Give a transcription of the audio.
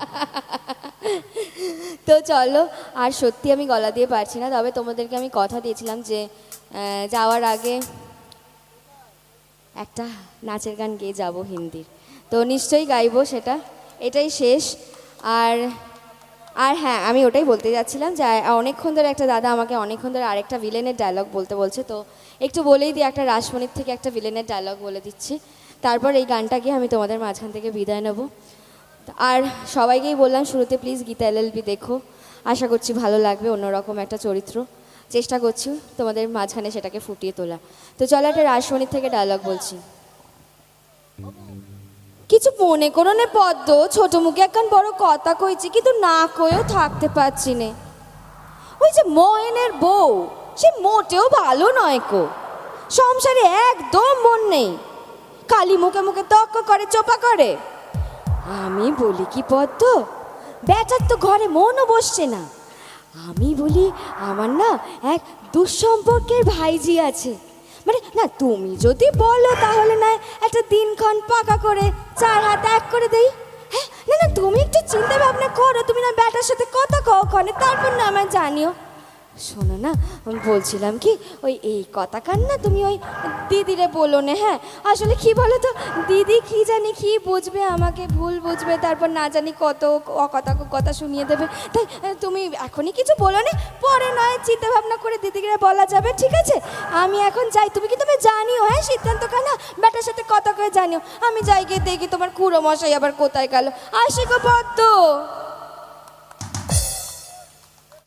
তো চলো, আর সত্যি আমি গলা দিয়ে পারছি না, তবে তোমাদেরকে আমি কথা দিয়েছিলাম যে যাওয়ার আগে একটা নাচের গান গেয়ে যাব হিন্দির। তো নিশ্চয়ই গাইবো সেটা, এটাই শেষ। আর আর হ্যাঁ আমি ওটাই বলতে যাচ্ছিলাম যে অনেকক্ষণ ধরে একটা দাদা আমাকে অনেকক্ষণ ধরে আরেকটা ভিলেনের ডায়লগ বলতে বলছে, তো একটু বলেই দিই, একটা রাসমণির থেকে একটা ভিলেনের ডায়লগ বলে দিচ্ছি। তারপর এই গানটা গিয়ে আমি তোমাদের মাঝখান থেকে বিদায় নেব। আর সবাইকেই বললাম শুরুতে প্লিজ গীতা এলএলবি দেখো। আশা করছি ভালো লাগবে, অন্যরকম একটা চরিত্র। চেষ্টা করছি তোমাদের মাঝখানে সেটাকে ফুটিয়ে তোলা। তো চলো একটা রাসমণির থেকে ডায়লগ বলছি। কিছু মনে করো নে পদ্ম, ছোট মুখে একখান বড় কথা কইছি, কিন্তু না কয়েও থাকতে পারছি নে। ওই যে ময়নের বউ, সে মোটেও ভালো নয় কো। সংসারে একদম মন নেই। কালি মুখে মুখে তক্ক করে, চোপা করে। আমি বলি কি পদ্ম? বেটার তো ঘরে মনও বসছে না। আমি বলি, আমার না এক দুঃসম্পর্কের ভাইজি আছে। মানে না, তুমি যদি বলো তাহলে না একটা দিনক্ষণ পাকা করে চার হাত এক করে দেই। হ্যাঁ না না, তুমি একটু চিন্তা ভাবনা করো। তুমি না ব্যাটার সাথে কথা কখনে তারপর না আমায় জানিও। শোনো না, আমি বলছিলাম কি, ওই এই কথা কান না, তুমি ওই দিদিরে বলো না হ্যাঁ? আসলে কি বলো তো দিদি কি জানি কি বুঝবে আমাকে, ভুল বুঝবে, তারপর না জানি কত কথা কথা শুনিয়ে দেবে। তাই তুমি এখনই কিছু বলো না, পরে নয় চিন্তা ভাবনা করে দিদিকে বলা যাবে, ঠিক আছে? আমি এখন যাই, তুমি কি তুমি জানিও হ্যাঁ সিদ্ধান্ত খানা ব্যাটার সাথে কথা করে জানিও। আমি যাই গিয়ে দেখি তোমার কুড়ো মশাই আবার কোথায় গেল। আসি গো পদ্ম!